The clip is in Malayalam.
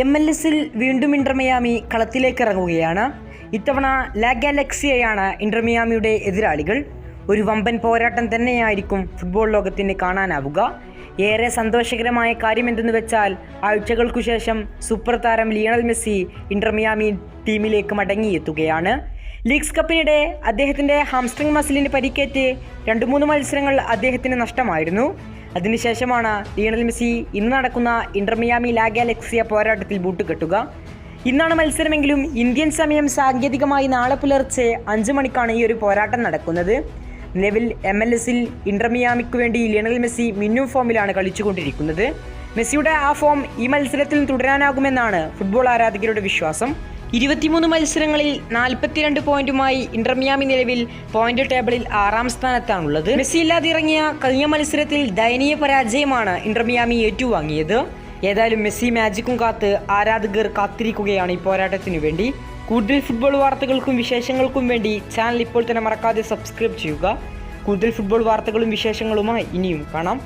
എം എൽ എസിൽ വീണ്ടും ഇന്റർമിയാമി കളത്തിലേക്ക് ഇറങ്ങുകയാണ്. ഇത്തവണ ലാ ഗാലക്സിയെയാണ് ഇന്റർമിയാമിയുടെ എതിരാളികൾ. ഒരു വമ്പൻ പോരാട്ടം തന്നെയായിരിക്കും ഫുട്ബോൾ ലോകത്തിന് കാണാനാവുക. ഏറെ സന്തോഷകരമായ കാര്യം എന്തെന്ന് വെച്ചാൽ ആഴ്ചകൾക്കു ശേഷം സൂപ്പർ താരം ലിയണൽ മെസ്സി ഇന്റർമിയാമി ടീമിലേക്ക് മടങ്ങിയെത്തുകയാണ്. ലീഗ്സ് കപ്പിനിടെ അദ്ദേഹത്തിന്റെ ഹാംസ്ട്രിങ് മസിലിന് പരിക്കേറ്റ് രണ്ട് മൂന്ന് മത്സരങ്ങൾ അദ്ദേഹത്തിന് നഷ്ടമായിരുന്നു. അതിനുശേഷമാണ് ലിയണൽ മെസ്സി ഇന്ന് നടക്കുന്ന ഇന്റർമിയാമി ലാ ഗാലക്സിയ പോരാട്ടത്തിൽ ബൂട്ട് കെട്ടുക. ഇന്നാണ് മത്സരമെങ്കിലും ഇന്ത്യൻ സമയം സാങ്കേതികമായി നാളെ പുലർച്ചെ അഞ്ച് മണിക്കാണ് ഈ ഒരു പോരാട്ടം നടക്കുന്നത്. നിലവിൽ എം എൽ എസിൽ ഇന്റർമിയാമിക്ക് വേണ്ടി ലിയണൽ മെസ്സി മിന്നും ഫോമിലാണ് കളിച്ചുകൊണ്ടിരിക്കുന്നത്. മെസ്സിയുടെ ആ ഫോം ഈ മത്സരത്തിൽ തുടരാനാകുമെന്നാണ് ഫുട്ബോൾ ആരാധകരുടെ വിശ്വാസം. ഇരുപത്തിമൂന്ന് മത്സരങ്ങളിൽ നാൽപ്പത്തിരണ്ട് പോയിന്റുമായി ഇന്റർമിയാമി നിലവിൽ പോയിന്റ് ടേബിളിൽ ആറാം സ്ഥാനത്താണുള്ളത്. മെസ്സി ഇല്ലാതെ ഇറങ്ങിയ കഴിഞ്ഞ മത്സരത്തിൽ ദയനീയ പരാജയമാണ് ഇന്റർമിയാമി ഏറ്റുവാങ്ങിയത്. ഏതായാലും മെസ്സി മാജിക്കും കാത്ത് ആരാധകർ കാത്തിരിക്കുകയാണ് ഈ പോരാട്ടത്തിനു വേണ്ടി. കൂടുതൽ ഫുട്ബോൾ വാർത്തകൾക്കും വിശേഷങ്ങൾക്കും വേണ്ടി ചാനൽ ഇപ്പോൾ തന്നെ മറക്കാതെ സബ്സ്ക്രൈബ് ചെയ്യുക. കൂടുതൽ ഫുട്ബോൾ വാർത്തകളും വിശേഷങ്ങളുമായി ഇനിയും കാണാം.